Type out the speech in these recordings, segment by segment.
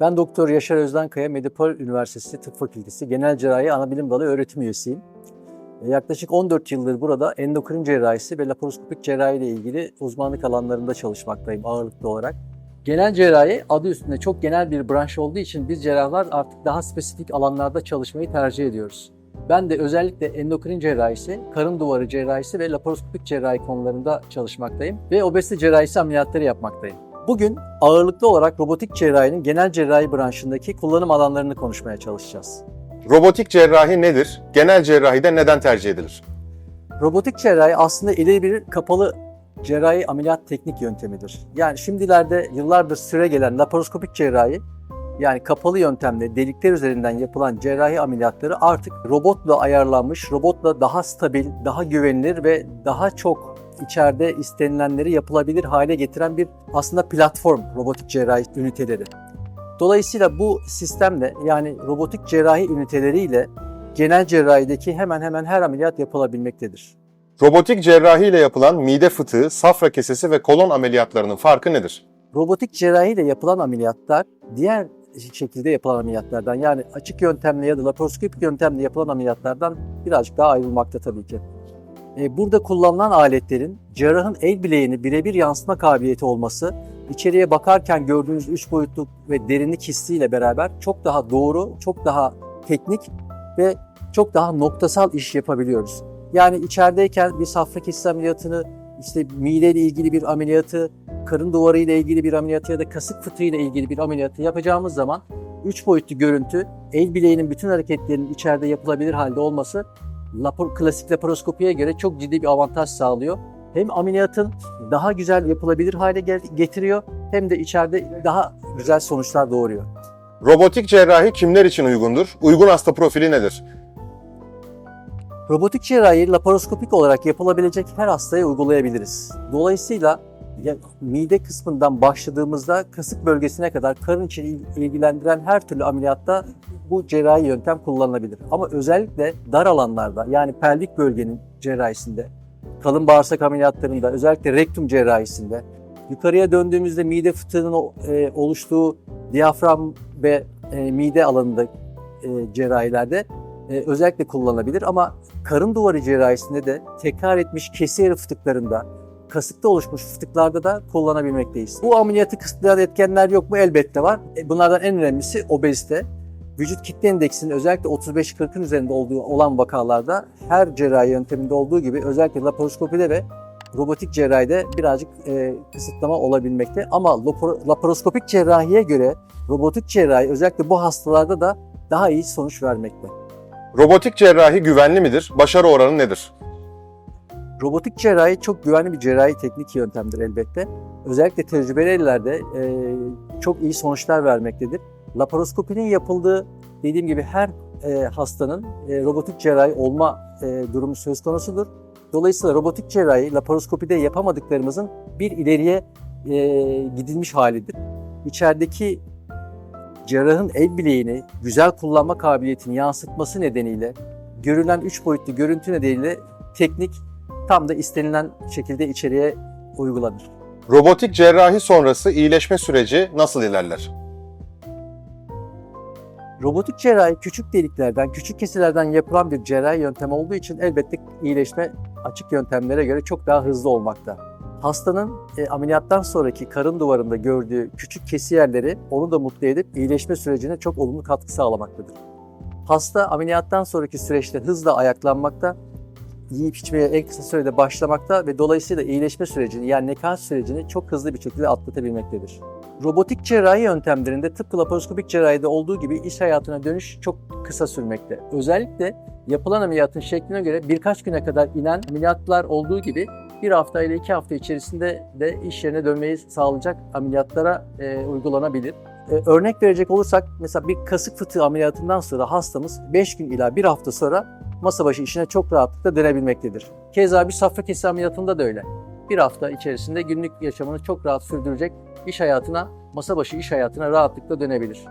Ben Doktor Yaşar Özdenkaya, Medipol Üniversitesi Tıp Fakültesi Genel Cerrahi Anabilim Dalı öğretim üyesiyim. E, Yaklaşık 14 yıldır burada endokrin cerrahisi ve laparoskopik cerrahi ile ilgili uzmanlık alanlarında çalışmaktayım ağırlıklı olarak. Genel cerrahi adı üstünde çok genel bir branş olduğu için biz cerrahlar artık daha spesifik alanlarda çalışmayı tercih ediyoruz. Ben de özellikle endokrin cerrahisi, karın duvarı cerrahisi ve laparoskopik cerrahi konularında çalışmaktayım ve obezite cerrahisi ameliyatları yapmaktayım. Bugün ağırlıklı olarak robotik cerrahinin genel cerrahi branşındaki kullanım alanlarını konuşmaya çalışacağız. Robotik cerrahi nedir? Genel cerrahide neden tercih edilir? Robotik cerrahi aslında ileri bir kapalı cerrahi ameliyat teknik yöntemidir. Yani şimdilerde yıllardır süre gelen laparoskopik cerrahi yani kapalı yöntemle delikler üzerinden yapılan cerrahi ameliyatları artık robotla ayarlanmış, robotla daha stabil, daha güvenilir ve daha çok içeride istenilenleri yapılabilir hale getiren bir aslında platform robotik cerrahi üniteleri. Dolayısıyla bu sistemle yani robotik cerrahi üniteleriyle genel cerrahideki hemen hemen her ameliyat yapılabilmektedir. Robotik cerrahi ile yapılan mide fıtığı, safra kesesi ve kolon ameliyatlarının farkı nedir? Robotik cerrahi ile yapılan ameliyatlar diğer şekilde yapılan ameliyatlardan yani açık yöntemle ya da laparoskopik yöntemle yapılan ameliyatlardan birazcık daha ayrılmakta tabii ki. E, Burada kullanılan aletlerin cerrahın el bileğini birebir yansıtma kabiliyeti olması, içeriye bakarken gördüğünüz üç boyutlu ve derinlik hissiyle beraber çok daha doğru, çok daha teknik ve çok daha noktasal iş yapabiliyoruz. Yani içerideyken bir safra kesesi ameliyatını, işte mide ile ilgili bir ameliyatı, karın duvarı ile ilgili bir ameliyatı ya da kasık fıtığı ile ilgili bir ameliyatı yapacağımız zaman üç boyutlu görüntü, el bileğinin bütün hareketlerinin içeride yapılabilir halde olması lapar, klasik laparoskopiye göre çok ciddi bir avantaj sağlıyor. Hem ameliyatın daha güzel yapılabilir hale getiriyor hem de içeride daha güzel sonuçlar doğuruyor. Robotik cerrahi kimler için uygundur? Uygun hasta profili nedir? Robotik cerrahi laparoskopik olarak yapılabilecek her hastaya uygulayabiliriz. Dolayısıyla mide kısmından başladığımızda kasık bölgesine kadar karın için il- ilgilendiren her türlü ameliyatta bu cerrahi yöntem kullanılabilir. Ama özellikle dar alanlarda yani pelvik bölgenin cerrahisinde, kalın bağırsak ameliyatlarında, özellikle rektum cerrahisinde, yukarıya döndüğümüzde mide fıtığının e, oluştuğu diyafram ve e, mide alanında e, cerrahilerde özellikle kullanılabilir ama karın duvarı cerrahisinde de tekrar etmiş kesi yeri fıtıklarında, kasıkta oluşmuş fıtıklarda da kullanabilmekteyiz. Bu ameliyatı kısıtlayan etkenler yok mu? Elbette var. E, Bunlardan en önemlisi obezite. Vücut kitle indeksinin özellikle 35-40'ın üzerinde olduğu olan vakalarda her cerrahi yönteminde olduğu gibi özellikle laparoskopide ve robotik cerrahide birazcık e, kısıtlama olabilmekte. Ama laparo- laparoskopik cerrahiye göre robotik cerrahi özellikle bu hastalarda da daha iyi sonuç vermekte. Robotik cerrahi güvenli midir? Başarı oranı nedir? Robotik cerrahi çok güvenli bir cerrahi teknik yöntemdir elbette. Özellikle tecrübeli ellerde e, çok iyi sonuçlar vermektedir. Laparoskopinin yapıldığı dediğim gibi her e, hastanın e, robotik cerrahi olma e, durumu söz konusudur. Dolayısıyla robotik cerrahi laparoskopide yapamadıklarımızın bir ileriye e, gidilmiş halidir. İçerideki cerrahın el bileğini güzel kullanma kabiliyetini yansıtması nedeniyle görülen üç boyutlu görüntü nedeniyle teknik tam da istenilen şekilde içeriye uygulanır. Robotik cerrahi sonrası iyileşme süreci nasıl ilerler? Robotik cerrahi küçük deliklerden, küçük kesilerden yapılan bir cerrahi yöntem olduğu için elbette iyileşme açık yöntemlere göre çok daha hızlı olmakta. Hastanın e, ameliyattan sonraki karın duvarında gördüğü küçük kesi yerleri onu da mutlu edip iyileşme sürecine çok olumlu katkı sağlamaktadır. Hasta ameliyattan sonraki süreçte hızla ayaklanmakta, yiyip içmeye en kısa sürede başlamakta ve dolayısıyla iyileşme sürecini yani nekaz sürecini çok hızlı bir şekilde atlatabilmektedir. Robotik cerrahi yöntemlerinde tıpkı laparoskopik cerrahide olduğu gibi iş hayatına dönüş çok kısa sürmekte. Özellikle yapılan ameliyatın şekline göre birkaç güne kadar inen ameliyatlar olduğu gibi bir hafta ile iki hafta içerisinde de iş yerine dönmeyi sağlayacak ameliyatlara e, uygulanabilir. E, örnek verecek olursak mesela bir kasık fıtığı ameliyatından sonra hastamız 5 gün ila 1 hafta sonra masa başı işine çok rahatlıkla dönebilmektedir. Keza bir safra kesesi ameliyatında da öyle. Bir hafta içerisinde günlük yaşamını çok rahat sürdürecek iş hayatına, masa başı iş hayatına rahatlıkla dönebilir.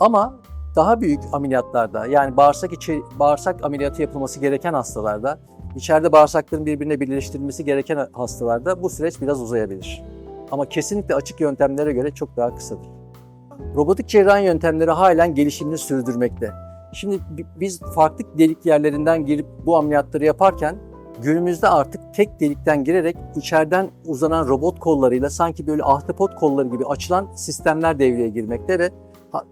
Ama daha büyük ameliyatlarda yani bağırsak içi bağırsak ameliyatı yapılması gereken hastalarda, içeride bağırsakların birbirine birleştirilmesi gereken hastalarda bu süreç biraz uzayabilir. Ama kesinlikle açık yöntemlere göre çok daha kısadır. robotik cerrahi yöntemleri halen gelişimini sürdürmekte. Şimdi bi- biz farklı delik yerlerinden girip bu ameliyatları yaparken günümüzde artık tek delikten girerek içeriden uzanan robot kollarıyla sanki böyle ahtapot kolları gibi açılan sistemler devreye girmekte ve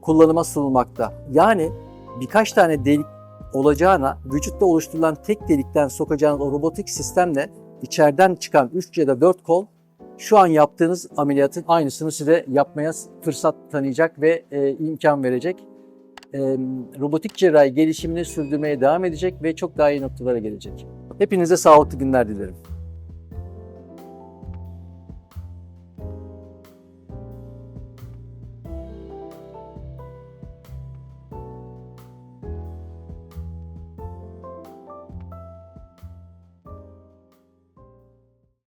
kullanıma sunulmakta. Yani birkaç tane delik olacağına vücutta oluşturulan tek delikten sokacağınız o robotik sistemle içeriden çıkan 3 ya da 4 kol şu an yaptığınız ameliyatın aynısını size yapmaya fırsat tanıyacak ve e, imkan verecek. E, robotik cerrahi gelişimini sürdürmeye devam edecek ve çok daha iyi noktalara gelecek. Hepinize sağlıklı günler dilerim.